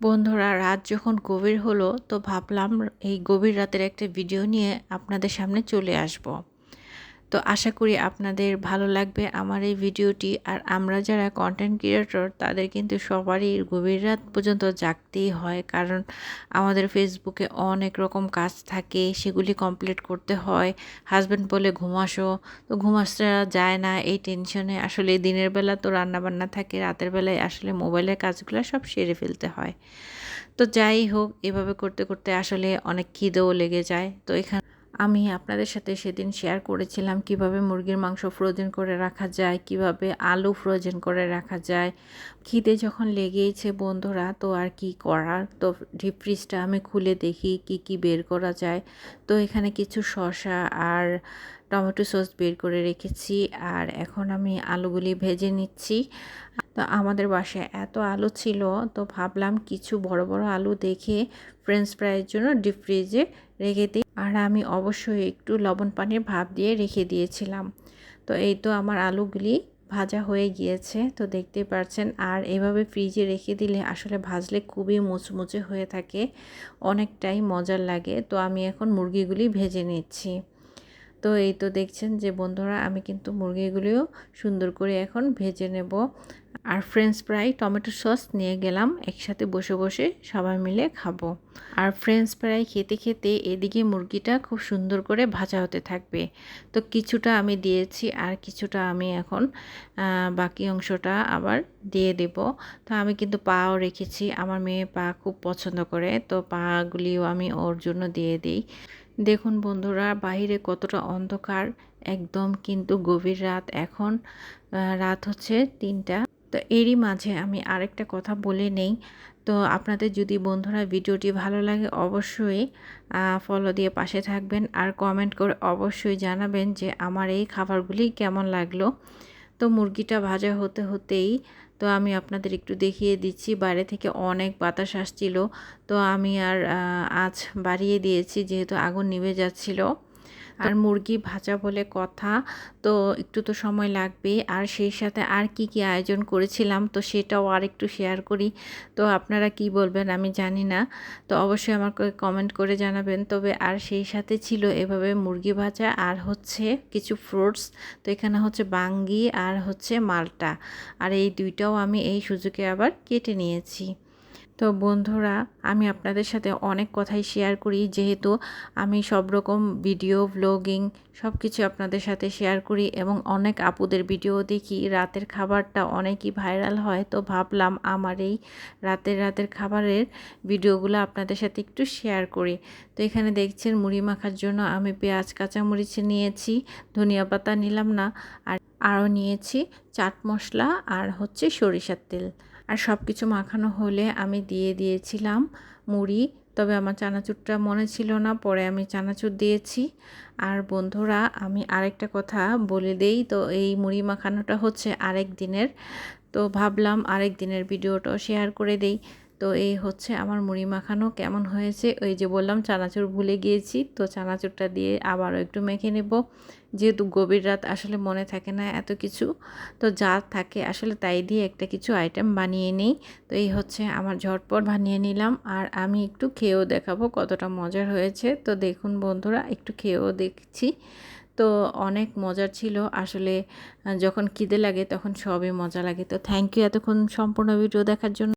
বন্ধুরা, রাত যখন গভীর হলো, তো ভাবলাম এই গভীর রাতের একটা ভিডিও নিয়ে আপনাদের সামনে চলে আসব। তো আশা করি আপনাদের ভালো লাগবে আমার এই ভিডিওটি। আর আমরা যারা কন্টেন্ট ক্রিয়েটর তাদের কিন্তু সবারই গভীর রাত পর্যন্ত জাগতেই হয়, কারণ আমাদের ফেসবুকে অনেক রকম কাজ থাকে, সেগুলি কমপ্লিট করতে হয়। হাজব্যান্ড বলে ঘুমাসো তো ঘুমাসটা যায় না, এই টেনশনে আসলে দিনের বেলা তো রান্নাবান্না থাকে, রাতের বেলায় আসলে মোবাইলের কাজগুলো সব সেরে ফেলতে হয়। তো যাই হোক, এভাবে করতে করতে আসলে অনেক খিদেও লেগে যায়। তো এখানে আমি আপনাদের সাথে সেদিন শেয়ার করেছিলাম কীভাবে মুরগির মাংস ফ্রোজেন করে রাখা যায়, কীভাবে আলু ফ্রোজেন করে রাখা যায়। খিদে যখন লেগেইছে বন্ধুরা, তো আর কি করার? তো ডিপ ফ্রিজটা আমি খুলে দেখি কি কি বের করা যায়। তো এখানে কিছু শসা আর টমেটো সস বের করে রেখেছি আর এখন আমি আলুগুলি ভেজে নিচ্ছি। তো আমাদের বাসায় এত আলু ছিল, তো ভাবলাম কিছু বড় বড় আলু দেখে ফ্রেঞ্চ ফ্রাইয়ের জন্য ডিপ ফ্রিজে রেখে দিই। আর আমি অবশ্যই একটু লবণ পানির ভাপ দিয়ে রেখে দিয়েছিলাম। তো এই তো আমার আলুগুলি ভাজা হয়ে গিয়েছে। তো দেখতেই পাচ্ছেন আর এভাবে ফ্রিজে রেখে দিলে আসলে ভাজলে খুবই মুচমুচে হয়ে থাকে, অনেকটাই মজার লাগে। তো আমি এখন মুরগিগুলি ভেজে নিচ্ছি। তো এই তো দেখছেন যে বন্ধুরা, আমি কিন্তু মুরগিগুলিও সুন্দর করে এখন ভেজে নেব। আর ফ্রেঞ্চ ফ্রাই টমেটো সস নিয়ে গেলাম, একসাথে বসে বসে সবাই মিলে খাব। আর ফ্রেঞ্চ ফ্রাই খেতে খেতে এদিকে মুরগিটা খুব সুন্দর করে ভাজা হতে থাকবে। তো কিছুটা আমি দিয়েছি আর কিছুটা আমি এখন বাকি অংশটা আবার দিয়ে দেব। তো আমি কিন্তু পাও রেখেছি, আমার মেয়ে পা খুব পছন্দ করে, তো পাগুলিও আমি ওর জন্য দিয়ে দিই। দেখুন বন্ধুরা, বাহিরে কতটা অন্ধকার, একদম কিন্তু গভীর রাত। এখন রাত হচ্ছে তিনটা। তো এরই মাঝে আমি আরেকটা কথা বলে নেই। তো আপনাদের যদি বন্ধুরা ভিডিওটি ভালো লাগে, অবশ্যই ফলো দিয়ে পাশে থাকবেন আর কমেন্ট করে অবশ্যই জানাবেন যে আমার এই খাবারগুলি কেমন লাগল। তো মুরগিটা ভাজা হতে হতেই তো আমি আপনাদের একটু দেখিয়ে দিচ্ছি, বাইরে থেকে অনেক বাতাস আসছিল। তো আমি আর আজ বাড়িয়ে দিয়েছি, যেহেতু আগুন নিভে যাচ্ছিল। আর মুরগি ভাজা বলে কথা, তো একটু তো সময় লাগবে আর সেই সাথে আর কি কি আয়োজন করেছিলাম, তো সেটাও আর একটু শেয়ার করি। তো আপনারা কি বলবেন আমি জানি না। তো অবশ্যই আমাকে কমেন্ট করে জানাবেন। তবে আর সেই সাথে ছিল এভাবে মুরগি ভাজা, আর হচ্ছে কিছু ফ্রুটস তো এখানে হচ্ছে বাঙ্গি আর হচ্ছে মালটা। আর এই দুইটাও আমি এই সুযোগে আবার কেটে নিয়েছি। তো বন্ধুরা, আমি আপনাদের সাথে অনেক কথাই শেয়ার করি। যেহেতু আমি সব রকম ভিডিও ব্লগিং সব কিছু আপনাদের সাথে শেয়ার করি এবং অনেক আপুদের ভিডিও দেখি। রাতের খাবারটা অনেকই ভাইরাল হয়, তো ভাবলাম আমার এই রাতের রাতের খাবারের ভিডিওগুলো আপনাদের সাথে একটু শেয়ার করি। তো এখানে দেখছেন মুড়ি মাখার জন্য আমি পেঁয়াজ, কাঁচামরিচ নিয়েছি, ধনিয়া পাতা নিলাম না, আর আরও নিয়েছি চাট মশলা আর হচ্ছে সরিষার তেল। আর সব কিছু মাখানো হলে আমি দিয়ে দিয়েছিলাম মুড়ি। তবে আমার চানাচুরটা মনে ছিল না, পরে আমি চানাচুর দিয়েছি। আর বন্ধুরা, আমি আরেকটা কথা বলে দেই, তো এই মুড়ি মাখানোটা হচ্ছে আরেক দিনের। তো ভাবলাম আরেক দিনের ভিডিওটাও শেয়ার করে দেই। তো এই হচ্ছে আমার মুড়ি মাখানো কেমন হয়েছে? ওই যে বললাম, চানাচুর ভুলে গিয়েছি, তো চানাচুরটা দিয়ে আবারও একটু মেখে নেব। যেহেতু গভীর রাত, আসলে মনে থাকে না এত কিছু, তো যা থাকে আসলে তাই দিয়ে একটা কিছু আইটেম বানিয়ে নিই। তো এই হচ্ছে আমার ঝটপট বানিয়ে নিলাম, আর আমি একটু খেয়েও দেখাবো কতটা মজার হয়েছে। তো দেখুন বন্ধুরা, একটু খেয়েও দেখছি। তো অনেক মজার ছিল, আসলে যখন খিদে লাগে তখন সবই মজা লাগে। তো থ্যাংক ইউ এতক্ষণ সম্পূর্ণ ভিডিও দেখার জন্য।